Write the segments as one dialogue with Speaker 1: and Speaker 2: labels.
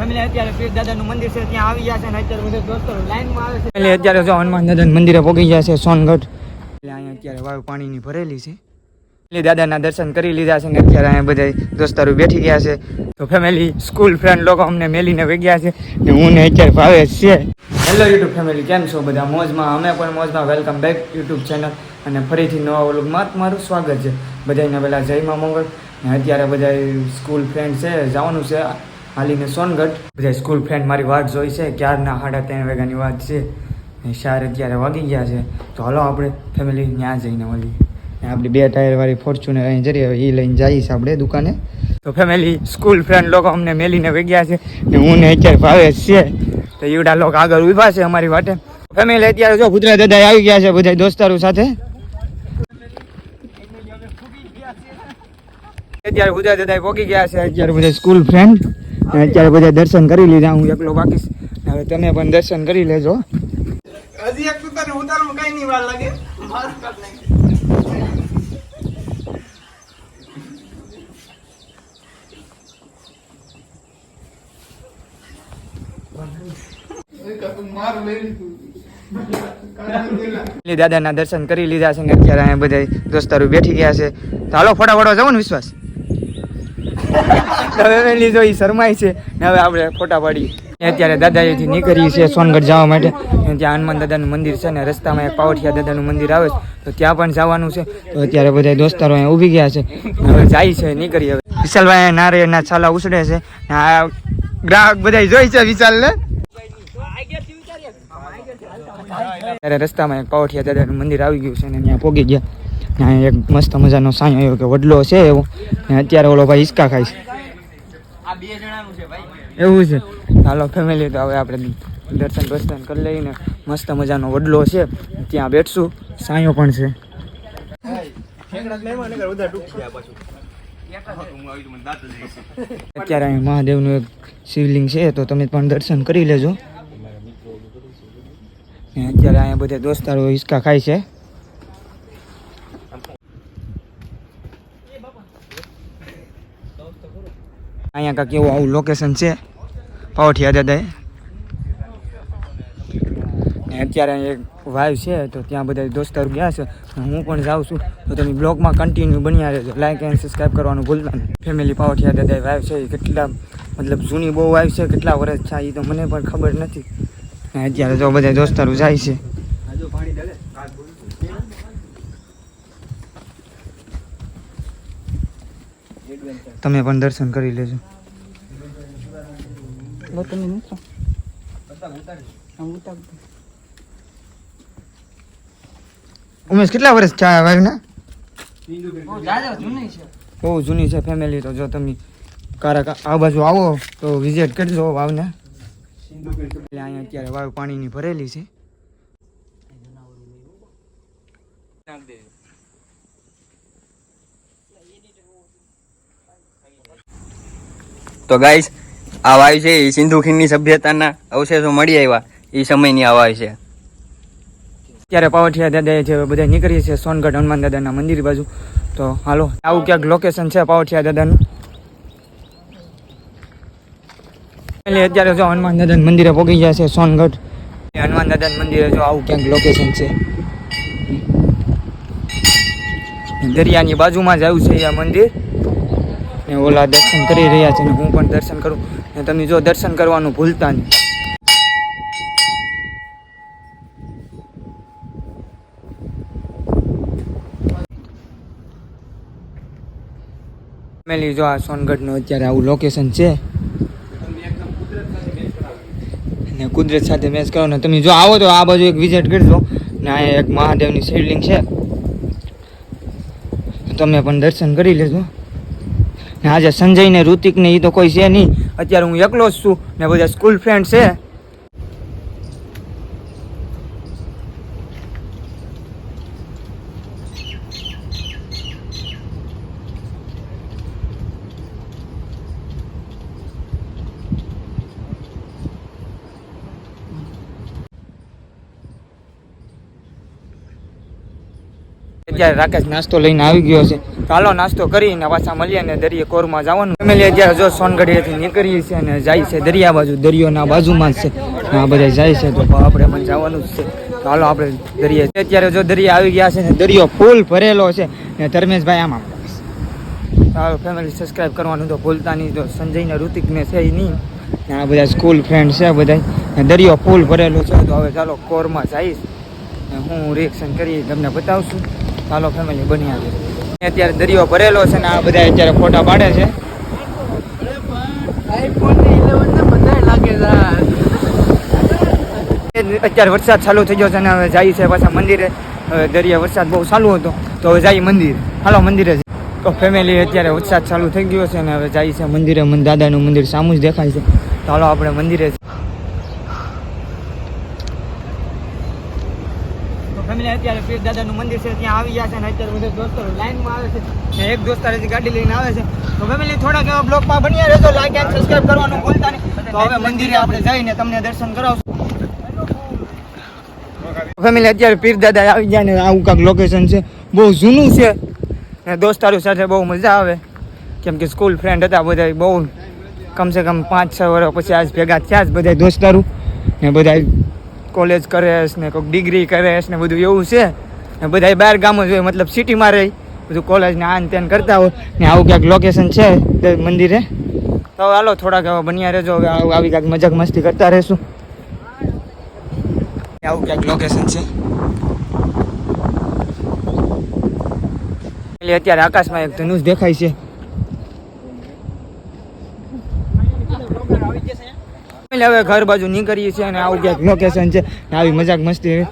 Speaker 1: Family અત્યારે પીર દાદાનું મંદિર છે ત્યાં આવી ગયા છે અને અત્યારે બધા દોસ્તો લાઈનમાં આવે છે. એટલે અત્યારે જો હનુમાન દાદાના મંદિરે પહોંચી ગયા સોનગઢ. એટલે અહીંયા અત્યારે વાવ પાણીની ભરેલી છે. એટલે દાદાના દર્શન કરી લીધા છે ને અત્યારે અહીંયા બધા દોસ્તારો બેઠી ગયા છે. તો ફેમિલી સ્કૂલ ફ્રેન્ડ લોકો અમને મેલીને વહી ગયા છે ને હું ને અત્યારે ભાવે છે હેલો યુટ્યુબ ફેમિલી કેમ છો બધા? મોજમાં અમે પણ મોજમાં. વેલકમ બેક યુટ્યુબ ચેનલ અને ફરીથી નવા વ્લોગમાં તમારું સ્વાગત છે. બધાને પહેલાં જયમાં મંગળ. ને અત્યારે બધા સ્કૂલ ફ્રેન્ડ છે જવાનું છે. હાલીને સોનગઢ. બધા સ્કૂલ ફ્રેન્ડ મારી વાત જોઈ છે, ક્યારના સાડા ત્રણ વાગ્યાની વાત છે? ને અત્યારે વાગી ગયા છે. તો હાલો આપણે ફેમિલી ત્યાં જઈને મળીએ. આપણી બે ટાયરવાળી ફોર્ચ્યુનર અહીં જરી એ લઈને જઈશ આપણે દુકાને. તો ફેમિલી સ્કૂલ ફ્રેન્ડ લોકો અમને મેલીને વેગ્યા છે, ને હું ને અત્યારે ભાવે છે. તો એવડા લોકો આગળ ઊભા છે અમારી વાટે. ફેમિલી અત્યારે જો ગુજરાત દાદા આવી ગયા છે બધા દોસ્તારો સાથે. અત્યારે બધા દાદા પોકી ગયા છે, અત્યારે બધા સ્કૂલ ફ્રેન્ડ અત્યારે બધા દર્શન કરી લીધા હું એકલો બાકી હવે તમે પણ દર્શન કરી લેજો.
Speaker 2: હજી એક તું તને ઉતારવું કઈ નહીં વાર લાગે.
Speaker 1: દાદાના દર્શન કરી લીધા છે ને અત્યારે અહીંયા બધા દોસ્તારો બેઠી ગયા છે. તો હાલો ફટાફટ જવું ને વિશ્વાસ. હવે જોઈ, શરમાય છે. હવે આપણે ફોટા પાડીએ. અત્યારે દાદાજીથી નીકળી છે સોનગઢ જવા માટે. ત્યાં હનુમાન દાદાનું મંદિર છે ને રસ્તામાં એક પાવઠિયા દાદાનું મંદિર આવે તો ત્યાં પણ જવાનું છે. તો અત્યારે બધા દોસ્તારો અહીંયા ઊભી ગયા છે. જાય છે નીકળી હવે. વિશાલભાઈ નારિયેળના છાલા ઉછળે છે. ગ્રાહક બધા જોઈ છે વિશાલને? ત્યારે રસ્તામાં એક પાવઠિયા દાદાનું મંદિર આવી ગયું છે ને ત્યાં પોગી ગયા. ત્યાં એક મસ્ત મજાનો સાંયો એવો કે વડલો છે એવો. અત્યારે ઓલો ભાઈ હિસકા ખાય છે. એવું છે. હાલો ફેમિલી તો હવે આપણે દર્શન દર્શન કરી લઈને મસ્ત મજાનો વડલો છે. ત્યાં બેઠશું. સાંયો પણ છે. અત્યારે અહીં મહાદેવનું એક શિવલિંગ છે, તો તમે પણ દર્શન કરી લેજો. અત્યારે અહીંયા બધા દોસ્તારો હિસકા ખાય છે. અહીંયા કાંઈક એવું આવું લોકેશન છે. પાવઠિયા દાદાએ. અત્યારે એક વાઇવ છે, તો ત્યાં બધા દોસ્તારો ગયા છે. હું પણ જાઉં છું. તો તમે બ્લોગમાં કન્ટિન્યુ બન્યા રહેજો. લાઈક એન્ડ સબસ્ક્રાઈબ કરવાનું ભૂલતા નહીં. ફેમિલી પાવઠિયા દાદા વાઇવ છે કેટલા, મતલબ જૂની બહુ વાઇવ છે, કેટલા વર્ષ છે એ તો મને પણ ખબર નથી. અત્યારે તો બધા દોસ્તારો જાય છે. તમે પણ દર્શન કરી લેજો. ઉમેશ કેટલા વર્ષ થયા વાવના બહુ જૂની છે ફેમિલી તો જો તમે કારક આ બાજુ આવો તો વિઝિટ કરજો વાવને અહીંયા અત્યારે વાવ પાણીની ભરેલી છે
Speaker 3: તો ગાઈસ આ વાયુ છે એ સિંધુ ખીણની સભ્યતાના અવશેષો મળી આવ્યા. એ સમયની આ વાયુ છે.
Speaker 1: અત્યારે પાવઠિયા દાદા જે બધા નીકળીએ છીએ, સોનગઢ હનુમાન દાદાના મંદિર બાજુ. તો હાલો, આવું ક્યાંક લોકેશન છે પાવઠિયા દાદાનું? એટલે અત્યારે જો હનુમાન દાદાના મંદિરે પહોંચી ગયા છે સોનગઢ. હનુમાન દાદાના મંદિરે જો આવું ક્યાંક લોકેશન છે. દરિયાની બાજુમાં જ આવ્યું છે આ મંદિર. ને ઓલા દર્શન કરી રહ્યા છે ને હું પણ દર્શન કરું. ને તમે જો દર્શન કરવાનું ભૂલતા નહીં. ફેમિલી, જો આ સોનગઢનું અત્યારે આવું લોકેશન છે. ને કુદરત સાથે મેચ કરો ને તમે જો આવો તો આ બાજુ એક વિઝિટ કરજો. ને આ એક મહાદેવની શિવલિંગ છે. તમે પણ દર્શન કરી લેજો. ને આજે સંજય ને ઋતિક ને એ તો કોઈ છે નહીં. અત્યારે હું એકલો જ છું ને બધા સ્કૂલ ફ્રેન્ડ છે. અત્યારે રાકેશ નાસ્તો લઈને આવી ગયો છે. હાલો નાસ્તો કરીને પાછા મળીએ ને દરિયે કોરમાં જવાનું. ફેમિલી અત્યારે જો સોનગઢીએથી નીકળીએ છીએ અને જાય છે દરિયા બાજુ. દરિયોના બાજુમાં જ છે. આ બધા જાય છે તો આપણે પણ જવાનું જ છે. તો હાલો આપણે દરિયે. અત્યારે જો દરિયા આવી ગયા છે ને દરિયો ફૂલ ભરેલો છે. ને ધર્મેશભાઈ આમાં ચાલો ફેમિલી સબસ્ક્રાઈબ કરવાનું તો ભૂલતા નહીં. તો સંજયને ઋતિકને છે નહીં. આ બધા સ્કૂલ ફ્રેન્ડ છે બધા દરિયો ફૂલ ભરેલો છે. તો હવે ચાલો કોરમાં જઈશ. હું રિએક્શન કરી તમને બતાવશું. ચાલો ફેમિલી બની આવે અત્યારે દરિયો ભરેલો છે ને આ બધા અત્યારે ફોટા પાડે છે. અત્યારે વરસાદ ચાલુ થઈ ગયો છે ને હવે જાય છે પાછા મંદિરે. દરિયા વરસાદ બહુ ચાલુ હતો. તો હવે જાય મંદિર. હાલો મંદિરે. તો ફેમિલી અત્યારે વરસાદ ચાલુ થઈ ગયો છે અને હવે જાય છે મંદિરે. દાદાનું મંદિર સામું જ દેખાય છે. તો હાલો આપણે મંદિરે જ. તો ફેમિલી અત્યારે પીર દાદાનું મંદિર છે, ત્યાં આવી ગયા છે અને અત્યારે બધા દોસ્તો લાઈનમાં આવે છે એક દોસ્તાર ગાડી લઈને આવે છે. તો ફેમિલી થોડાક એવા બ્લોગમાં બન્યા રહેજો લાઈક એન્ડ સબસ્ક્રાઈબ કરવાનું ભૂલતા નહીં. તો હવે મંદિરે આપણે જઈને તમને દર્શન કરાવશું. ફેમિલી અત્યારે પીર દાદા આવી ગયા ને આવું કાંક લોકેશન છે. બહુ જૂનું છે. ને દોસ્તારો સાથે બહુ મજા આવે. કેમ કે સ્કૂલ ફ્રેન્ડ હતા બધા બહુ. કમસે કમ પાંચ છ વર્ષ પછી આજ ભેગા થયા જ બધા દોસ્તારો. ને બધા કોલેજ કરે છે ને કોઈક ડિગ્રી કરે છે ને બધું એવું છે. ને બધા બહાર ગામ જ હોય, મતલબ સિટીમાં રહી. બધું કોલેજ ને આન તેન કરતા હોય. ને આવું ક્યાંક લોકેશન છે, તે મંદિરે. તો હાલો, થોડાક હવે બન્યા રહેજો. હવે આવી ક્યાંક મજાક મસ્તી કરતા રહેશું. આવું ક્યાંક લોકેશન છે. એટલે અત્યારે આકાશમાં એક ધનુષ દેખાય છે. એટલે હવે ઘર બાજુ નીકળીએ છીએ અને આવું ક્યાંક લોકેશન છે. આવી મજાક મસ્તી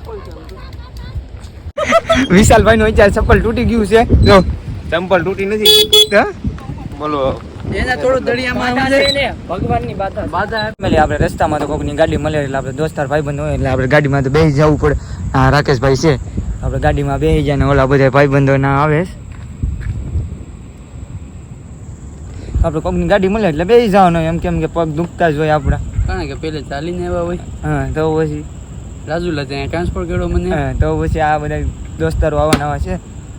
Speaker 1: વિશાલભાઈ નું વિચાર ચપ્પલ તૂટી ગયું છે. જો.
Speaker 2: ચંપલ તૂટી નથી. બોલો.
Speaker 1: આપણે રસ્તામાં તો કોકની ગાડી મળે એટલે આપણે દોસ્તાર ભાઈબંધ હોય એટલે આપણે ગાડીમાં તો બેસી જવું પડે. હા રાકેશભાઈ છે. આપણે ગાડીમાં બેસી જાય ને ઓલા બધા ભાઈબંધો ના આવે. આપણે કોકની ગાડી મળે એટલે બેસી જવાનું એમ કેમ કે પગ દુખતા જ હોય આપણા.
Speaker 4: કારણ કે પેલે ચાલીને આવ્યા હોય.
Speaker 1: હા તો પછી
Speaker 4: રાજુલા ત્યાં ટ્રાન્સફર કર્યો મને?
Speaker 1: તો પછી આ બધા દોસ્તારો આવવાના આવા છે.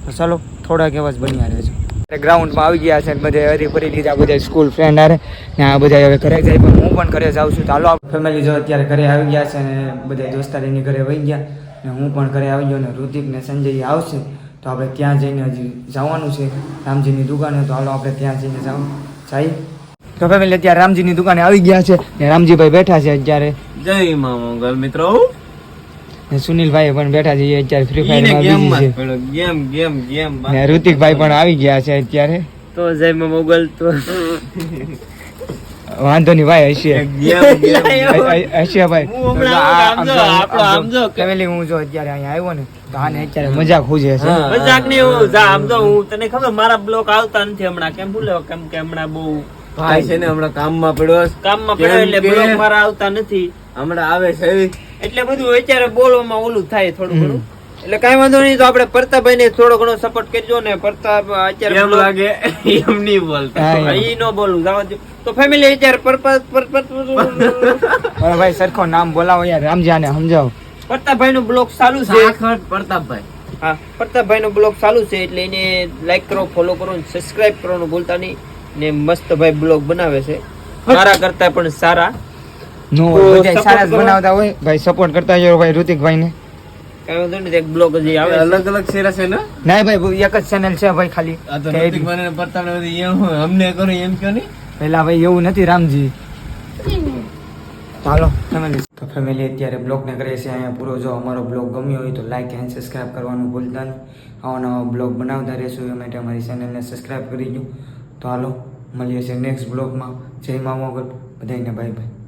Speaker 1: તો ચાલો થોડાક એવા જ બન્યા રહેજો ગ્રાઉન્ડમાં આવી ગયા છે ને બધે હરી ફરી લીધા બધા સ્કૂલ ફ્રેન્ડ આરે ને આ બધા હવે ઘરે જાય પણ હું પણ ઘરે જાઉં છું. તો હાલો ફેમિલી જો અત્યારે ઘરે આવી ગયા છે ને બધા દોસ્તાર એની ઘરે વહી ગયા. ને હું પણ ઘરે આવી ગયો ને ઋતિક ને સંજય આવશે. તો આપણે ત્યાં જઈને હજી જવાનું છે. રામજીની દુકાને તો હાલો આપણે ત્યાં જઈને જાવ જઈએ તો ફેમિલી અત્યારે રામજીની દુકાને આવી ગયા છે ને રામજીભાઈ બેઠા છે અત્યારે.
Speaker 2: જય મા મંગલ મિત્રો.
Speaker 1: ને સુનિલભાઈ પણ બેઠા છે અત્યારે ફ્રી
Speaker 2: ફાયરમાં
Speaker 1: માં છે.
Speaker 2: Game game game.
Speaker 1: ને ઋતિકભાઈ પણ આવી ગયા છે અત્યારે.
Speaker 4: તો જય મોગલ તો.
Speaker 1: વાંધો નહીં ભાઈ હશે. હશે ભાઈ.
Speaker 2: હું જો, આપણો આમ જો કે-
Speaker 1: ફેમિલી હું જો અત્યારે અહીંયા આવ્યો ને તો આને અત્યારે મજાક ખૂજે છે
Speaker 5: મજાક નહીં હું જા આમ તો હું તને ખબર મારા બ્લોક આવતા નથી હમણાં. કેમ ભૂલ્યો કેમ કે હમણાં બહુ
Speaker 2: ભાઈ. છે ને હમણાં કામમાં પડ્યો
Speaker 5: કામમાં પડ્યો એટલે બ્લોક મારા આવતા નથી.
Speaker 2: હમણાં આવે છે
Speaker 5: એટલે બધું અત્યારે બોલવામાં ઓલું થાય થોડું ઘણું. એટલે કઈ વાંધો નહીં તો આપણે પ્રતાપભાઈ ને થોડો ઘણો સપોર્ટ કરજો ને. પ્રતાપ અત્યારે એમ
Speaker 2: લાગે એમ નહીં બોલતા.
Speaker 5: ઈ નો બોલું. જવા તો ફેમિલી અત્યારે પરપત
Speaker 1: ભાઈ સરખો નામ બોલાવો યાર રામજાને સમજાવો.
Speaker 5: પ્રતાપભાઈ નું બ્લોગ ચાલુ છે.
Speaker 2: પ્રતાપભાઈ.
Speaker 5: હા પ્રતાપભાઈ નો બ્લોગ ચાલુ છે એટલે એને લાઈક કરો ફોલો કરો સબસ્ક્રાઇબ કરવાનું ભૂલતા નહીં. ને મસ્ત ભાઈ બ્લોગ બનાવે છે. મારા કરતા પણ સારા.
Speaker 1: નો બધા સારા જ બનાવતા હોય. ભાઈ સપોર્ટ કરતા જો ભાઈ ઋતિકભાઈ ને
Speaker 5: કઈ વાંધો નહીં એક બ્લોગ હજી આવે
Speaker 2: અલગ અલગ શેરા છે ને?
Speaker 1: ના ભાઈ એક જ ચેનલ છે ભાઈ ખાલી.
Speaker 2: આ તો
Speaker 1: કે
Speaker 2: ને પ્રતાપને એમ અમને કરો એમ કયો નહીં?
Speaker 1: પેલા ભાઈ એવું નથી રામજી. ચાલો ફેમિલી તો ફેમિલી અત્યારે બ્લોગને કરીએ છીએ અહીંયા પૂરો. જો અમારો બ્લોગ ગમ્યો હોય તો લાઇક એન્ડ સબસ્ક્રાઈબ કરવાનું ભૂલતા નહીં. આવા નવા બ્લોગ બનાવતા રહેશું એ માટે અમારી ચેનલને સબસ્ક્રાઈબ કરી દો. તો હાલો મળીએ છીએ નેક્સ્ટ બ્લોગમાં જય મા મોગલ બધાને બાય બાય